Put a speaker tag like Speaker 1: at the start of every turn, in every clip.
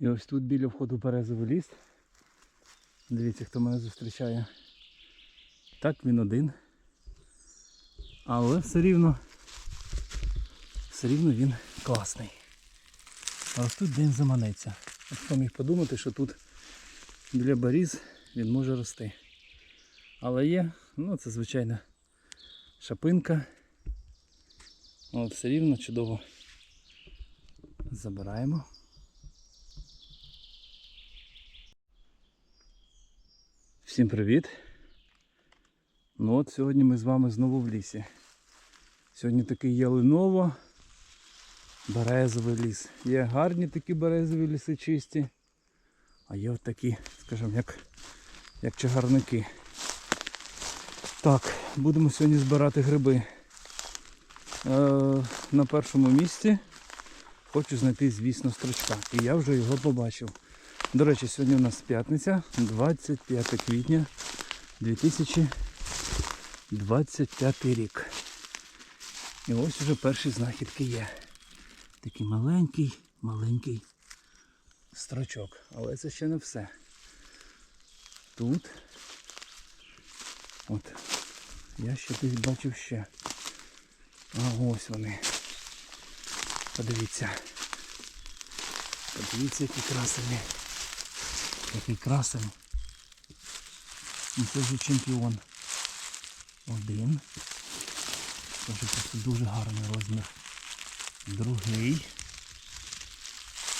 Speaker 1: І ось тут біля входу березовий ліс. Дивіться, хто мене зустрічає. Так, він один. Але все рівно, все рівно він класний. А ось тут день заманеться. Хто міг подумати, що тут біля баріз він може рости. Але є, ну це звичайна шапинка. От все рівно чудово. Забираємо. Всім привіт! Ну от сьогодні ми з вами знову в лісі. Сьогодні такий ялиново березовий ліс. Є гарні такі березові ліси чисті, а є такі, скажімо, як, як чагарники. Так, будемо сьогодні збирати гриби. Е, на першому місці хочу знайти, звісно, стручка. І я вже його побачив. До речі, сьогодні у нас п'ятниця, 25 квітня 2025 рік. І ось уже перші знахідки є. Такий маленький, маленький строчок. Але це ще не все. Тут. От. Я ще десь бачив ще. А ось вони. Подивіться. Подивіться, які красені. Який красень. Ну, Це вже чемпіон. Один. Це просто дуже гарний розмір. Другий.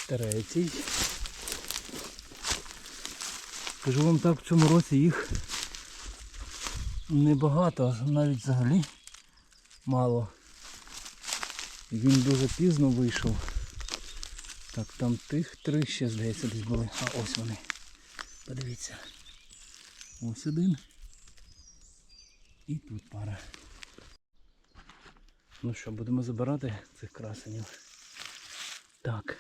Speaker 1: Третій. Скажу вам так, в цьому році їх небагато, навіть взагалі мало. Він дуже пізно вийшов. Так, там тих три ще, здається, десь були. А ось вони. Подивіться. Ось один. І тут пара. Ну що, будемо забирати цих красенів. Так.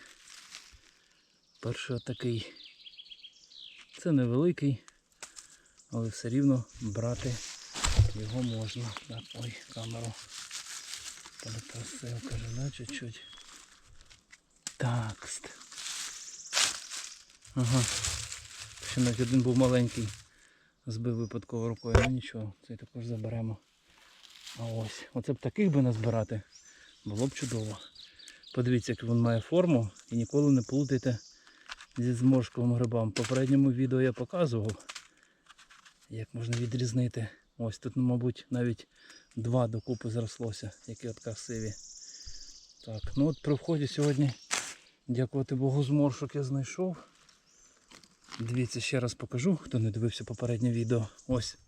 Speaker 1: Перший отакий. Це невеликий, але все рівно брати його можна. Так, ой, камеру. Перепросив, каже, да, чуть-чуть. Так. Ага. Ще навіть один був маленький. Збив випадково рукою. Ну нічого, цей також заберемо. А ось. Оце б таких би назбирати. Було б чудово. Подивіться, як він має форму і ніколи не плутайте зі зморшковим грибом. В попередньому відео я показував, як можна відрізнити. Ось тут, мабуть, навіть два докупи зрослося, які от красиві. Так, ну от при вході сьогодні, дякувати Богу, зморшок я знайшов. Дивіться, ще раз покажу, хто не дивився попереднє відео. Ось.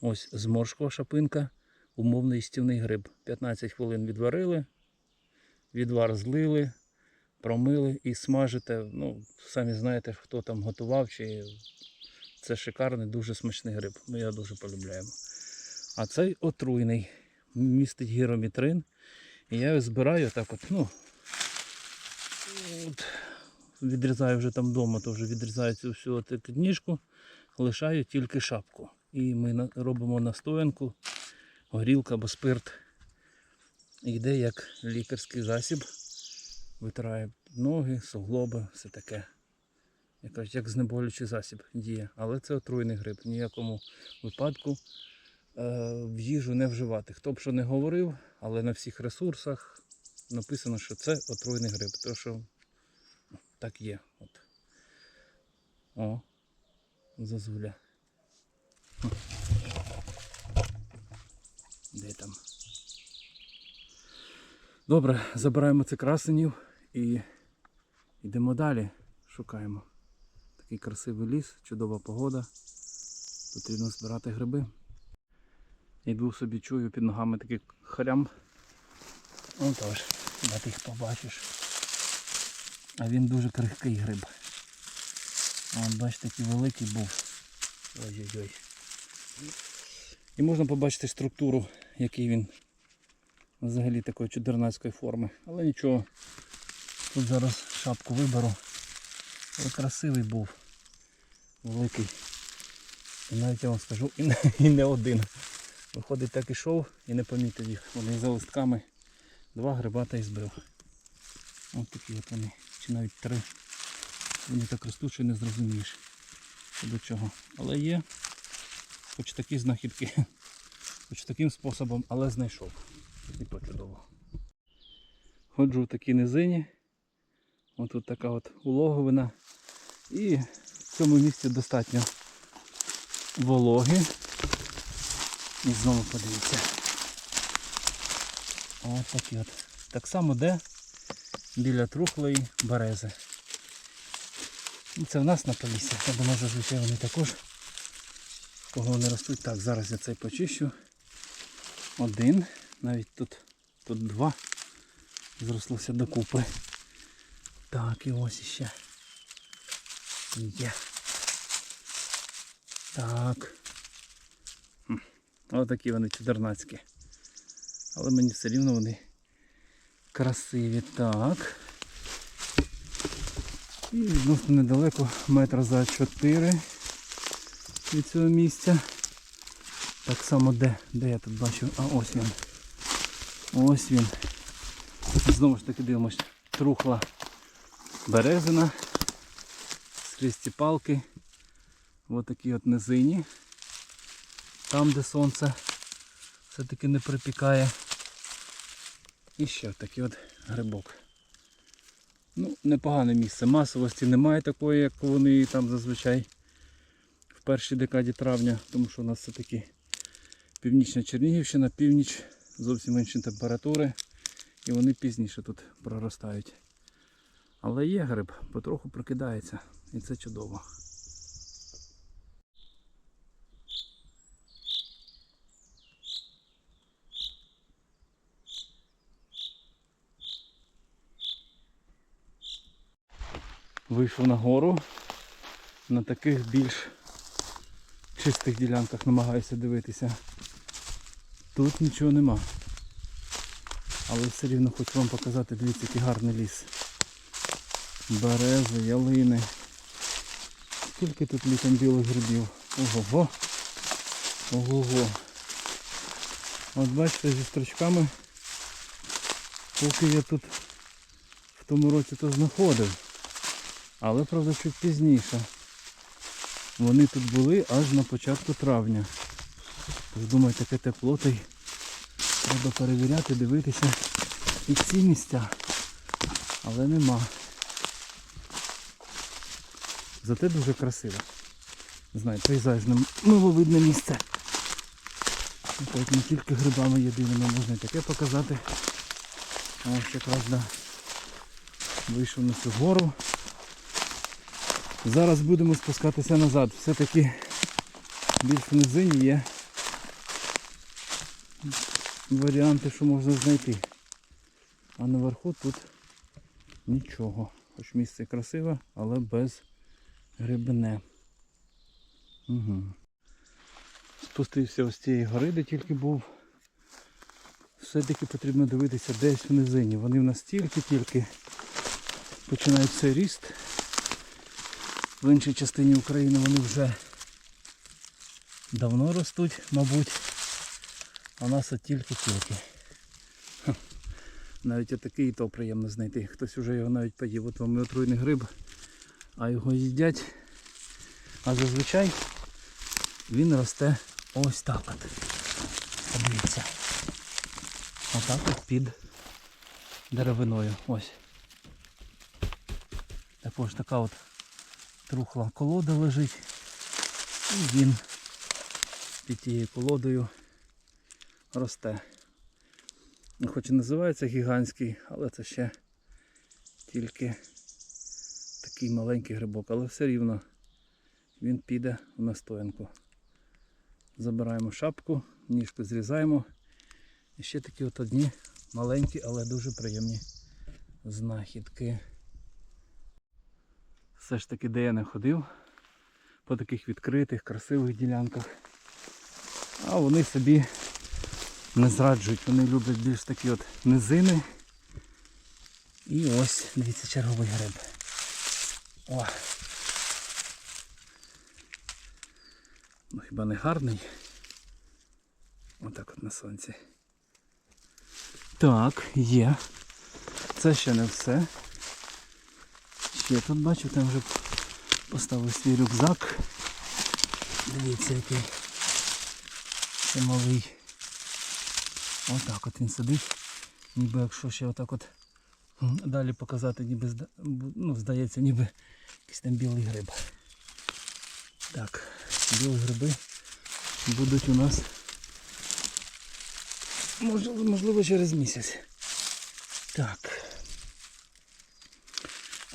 Speaker 1: Ось зморшкова шапинка, умовний стівний гриб. 15 хвилин відварили, відвар злили, промили і смажите. Ну, самі знаєте, хто там готував, чи це шикарний, дуже смачний гриб. Ми його дуже полюбляємо. А цей отруйний, містить гіромітрин. І я його збираю так от, ну, от, відрізаю вже там вдома, то вже відрізаю цю всю от ніжку, лишаю тільки шапку. І ми робимо настоянку, горілка або спирт. Йде як лікарський засіб. Витирає ноги, суглоби, все таке. Як кажуть, як знеболюючий засіб діє. Але це отруйний гриб. В ніякому випадку е, в їжу не вживати. Хто б що не говорив, але на всіх ресурсах написано, що це отруйний гриб. То що так є. От. О, зазуля. Де там? Добре, забираємо цих красенів і йдемо далі. Шукаємо. Такий красивий ліс, чудова погода. Потрібно збирати гриби. Йду собі чую під ногами такий хрям. Отож, де ти їх побачиш. А він дуже крихкий гриб. От, бачите, такий великий був. Ой-ой-ой. І можна побачити структуру, який він взагалі такої чудернацької форми. Але нічого. Тут зараз шапку виберу. Але красивий був. Великий. І навіть я вам скажу, і не, і не один. Виходить, так ішов і не помітив їх. Вони за листками два гриба та й збив. Ось такі от вони. Чи навіть три. Вони так ростуть, що не зрозумієш, до чого. Але є хоч такі знахідки, хоч таким способом, але знайшов. І то чудово. Ходжу в такій низині. Ось така от улоговина. І в цьому місці достатньо вологи. І знову подивіться. Ось такі от. Так само де біля трухлої берези. І це в нас на полісі. Я думаю, зазвичай вони також. Кого вони ростуть. Так, зараз я цей почищу. Один. Навіть тут, тут два. Зрослося докупи. Так, і ось іще. Є. Так. Отакі вони чудернацькі. Але мені все рівно вони красиві. Так. І відносно недалеко, метра за 4 від цього місця. Так само де? Де я тут бачу? А ось він. Ось він. Знову ж таки дивимось. Трухла березина. Скрізь ці палки. Ось такі от низині. Там, де сонце все-таки не припікає. І ще такий от грибок. Ну, непогане місце. Масовості немає такої, як вони там зазвичай в першій декаді травня, тому що у нас все-таки північна Чернігівщина, північ, зовсім інші температури. І вони пізніше тут проростають. Але є гриб, потроху прокидається. І це чудово. Вийшов на гору. На таких більш чистих ділянках намагаюся дивитися. Тут нічого нема. Але все рівно хочу вам показати, дивіться, який гарний ліс. Берези, ялини. Скільки тут літом білих грибів. Ого-го. Ого-го. От бачите, зі строчками, поки я тут в тому році то знаходив. Але правда чуть пізніше. Вони тут були аж на початку травня. Тож думаю, таке тепло, та й треба перевіряти, дивитися і ці місця. Але нема. Зате дуже красиво. Не знаю, пейзажне миловидне місце. Так не тільки грибами єдиними можна таке показати. Ось якраз да, вийшов на цю гору. Зараз будемо спускатися назад. Все-таки більш в низині є варіанти, що можна знайти. А наверху тут нічого. Хоч місце красиве, але без грибне. Угу. Спустився ось цієї гори, де тільки був. Все-таки потрібно дивитися десь в низині. Вони в нас тільки-тільки починають цей ріст. В іншій частині України вони вже давно ростуть, мабуть. А у нас от тільки-тільки. Навіть отакий то приємно знайти. Хтось вже його навіть поїв. От вам і отруйний гриб, а його їдять. А зазвичай він росте ось так от. Подивіться. Отак от під деревиною. Ось. Також така от трухла колода лежить. І він під тією колодою росте. Ну, Хоч і називається гігантський, але це ще тільки такий маленький грибок, але все рівно він піде в настоянку. Забираємо шапку, ніжку зрізаємо. І ще такі от одні маленькі, але дуже приємні знахідки. Все ж таки, де я не ходив, по таких відкритих, красивих ділянках. А вони собі не зраджують, вони люблять більш такі от низини. І ось, дивіться, черговий гриб. О! Ну хіба не гарний? Отак от на сонці. Так, є. Це ще не все. Ще тут бачу, там вже поставив свій рюкзак. Дивіться, який це малий. Отак от він сидить. Ніби якщо ще отак от далі показати, ніби ну, здається, ніби якийсь там білий гриб. Так, білі гриби будуть у нас можливо через місяць. Так.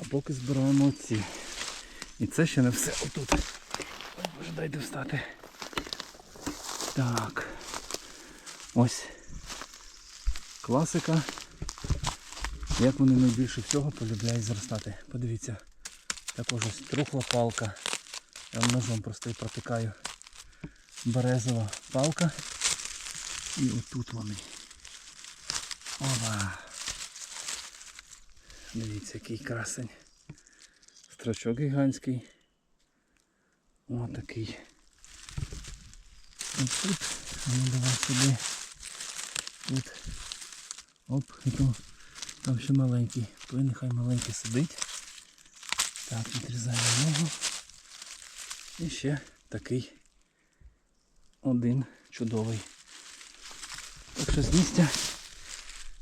Speaker 1: А поки збираємо оці. І це ще не все отут. Ой, Боже, дайте встати. Так. Ось. Класика. Як вони найбільше всього полюбляють зростати. Подивіться. Також ось трухла палка. Я ножом просто і протикаю. Березова палка. І отут вони. Ова. Дивіться, який красень. Строчок гігантський. О, такий. Ось тут. Ну давай сюди. Тут. Оп, і то там ще маленький. Той нехай маленький сидить. Так, відрізаємо ногу. І ще такий один чудовий. Так що з місця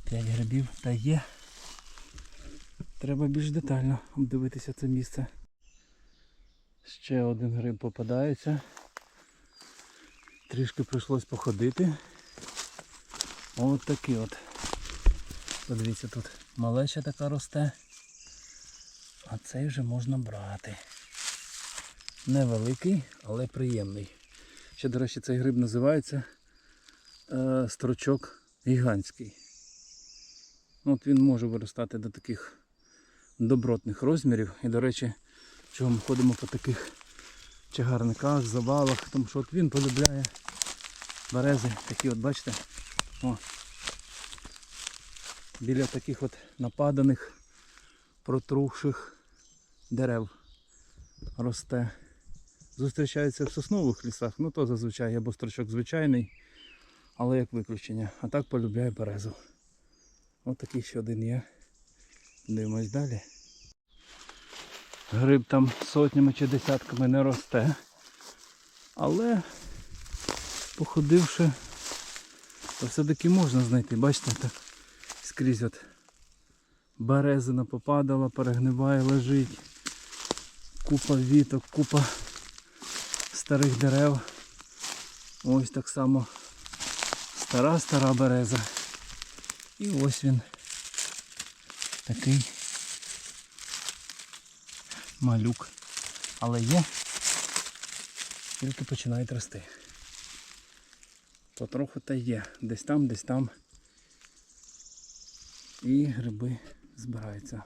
Speaker 1: 5 грибів та є. Треба більш детально обдивитися це місце. Ще один гриб попадається. Трішки прийшлось походити. От такий от. Подивіться, тут малеча така росте. А цей вже можна брати. Невеликий, але приємний. Ще, до речі, цей гриб називається е, строчок гігантський. От він може виростати до таких добротних розмірів. І, до речі, чого ми ходимо по таких чагарниках, завалах, тому що от він полюбляє берези, такі от, бачите, о, біля таких от нападаних, протрухших дерев росте. Зустрічається в соснових лісах, ну то зазвичай або строчок звичайний, але як виключення. А так полюбляє березу. Ось такий ще один є. Дивимось далі. Гриб там сотнями чи десятками не росте. Але походивши, то все-таки можна знайти. Бачите, так скрізь от березина попадала, перегниває, лежить. Купа віток, купа старих дерев. Ось так само стара-стара береза. І ось він такий малюк. Але є, тільки починають рости. Потроху та є. Десь там, десь там. І гриби збираються.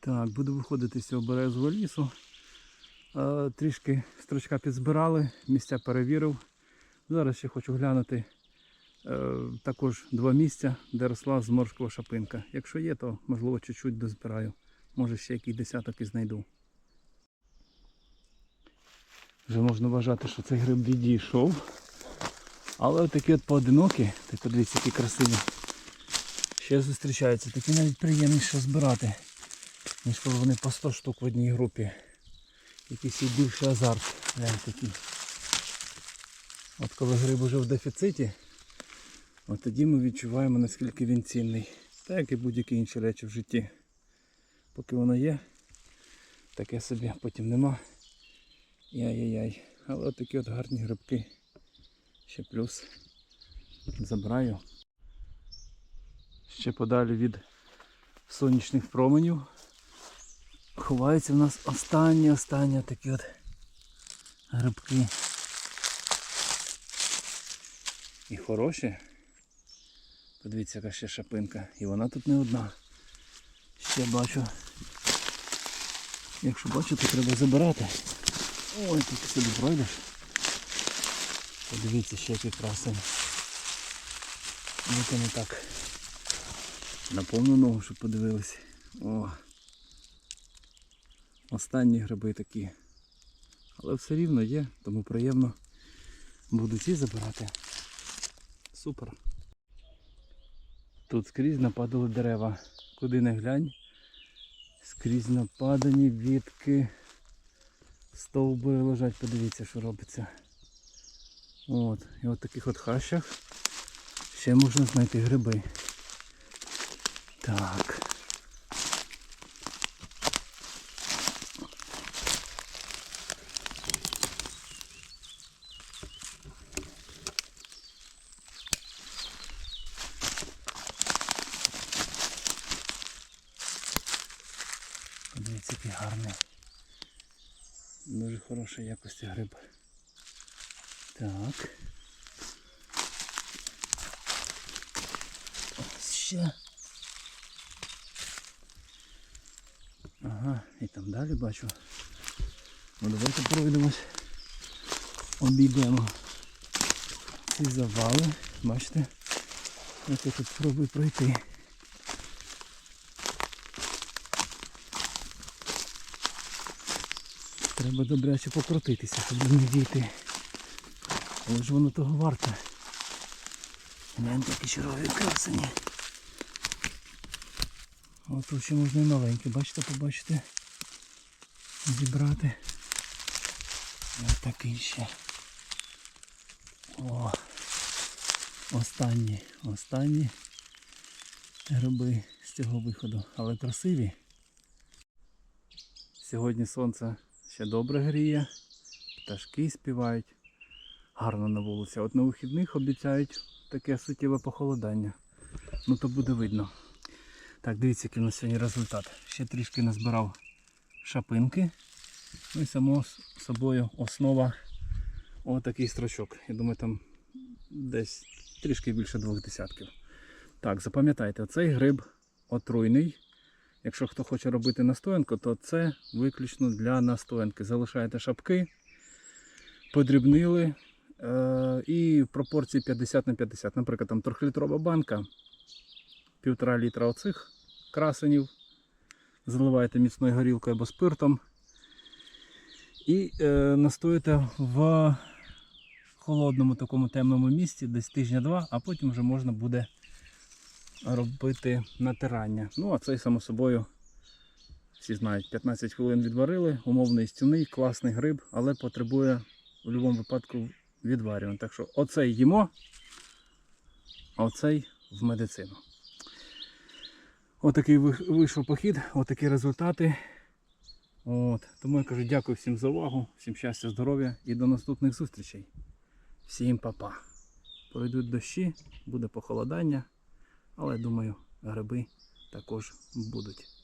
Speaker 1: Так, буду виходити з цього березового лісу. Трішки строчка підзбирали, місця перевірив. Зараз ще хочу глянути також два місця, де росла зморшкова шапинка. Якщо є, то можливо чуть-чуть дозбираю. Може ще який десяток і знайду. Вже можна вважати, що цей гриб відійшов. Але такі от поодинокі, ти подивіться, які красиві. Ще зустрічаються. Такі навіть приємніше збирати, ніж коли вони по 100 штук в одній групі. Якийсь і більший азарт. От коли гриб уже в дефіциті, от тоді ми відчуваємо наскільки він цінний. Так як і будь-які інші речі в житті. Поки воно є, таке собі, потім нема. Яй-яй-яй. Але от такі от гарні грибки. Ще плюс забираю. Ще подалі від сонячних променів. Ховаються в нас останні останні такі от грибки. І хороші. Подивіться, яка ще шапинка. І вона тут не одна. Ще бачу. Якщо бачу, то треба забирати. Ой, тільки сюди пройдеш. Подивіться, ще який красень. Ну не так. На повну ногу, щоб подивилися. О. Останні гриби такі. Але все рівно є, тому приємно буду ці забирати. Супер. Тут скрізь нападали дерева. Куди не глянь, Скрізь нападані, вітки. Стовбури лежать, подивіться, що робиться. От. І от таких от хащах ще можна знайти гриби. Так. Подивіться, який гарний. Дуже хорошої якості гриб. Так. Ось ще. Ага, і там далі бачу. Ну давайте пройдемось. Обійдемо ці завали. Бачите? Ось я тут спробую пройти. Треба добряче покрутитися, щоб не дійти. Але ж воно того варте. Гляньте, які червові красені. От тут ще можна і маленькі, бачите, побачите. Зібрати. Ось такий ще. О! Останні, останні гриби з цього виходу, але красиві. Сьогодні сонце ще добре гріє, пташки співають. Гарно на вулиці. От на вихідних обіцяють таке суттєве похолодання. Ну то буде видно. Так, дивіться, який у нас сьогодні результат. Ще трішки назбирав шапинки. Ну і само собою основа отакий строчок. Я думаю, там десь трішки більше двох десятків. Так, запам'ятайте, оцей гриб отруйний. Якщо хто хоче робити настоянку, то це виключно для настоянки. Залишаєте шапки, подрібнили е- і в пропорції 50 на 50. Наприклад, там трьохлітрова банка, півтора літра оцих красенів. Заливаєте міцною горілкою або спиртом. І е, в холодному такому темному місці десь тижня-два, а потім вже можна буде робити натирання. Ну, а цей, само собою, всі знають, 15 хвилин відварили, умовний стюний, класний гриб, але потребує в будь-якому випадку відварювання. Так що оцей їмо, а оцей в медицину. Отакий вийшов похід, отакі результати. От. Тому я кажу дякую всім за увагу, всім щастя, здоров'я і до наступних зустрічей. Всім па-па. Пройдуть дощі, буде похолодання, але думаю, гриби також будуть.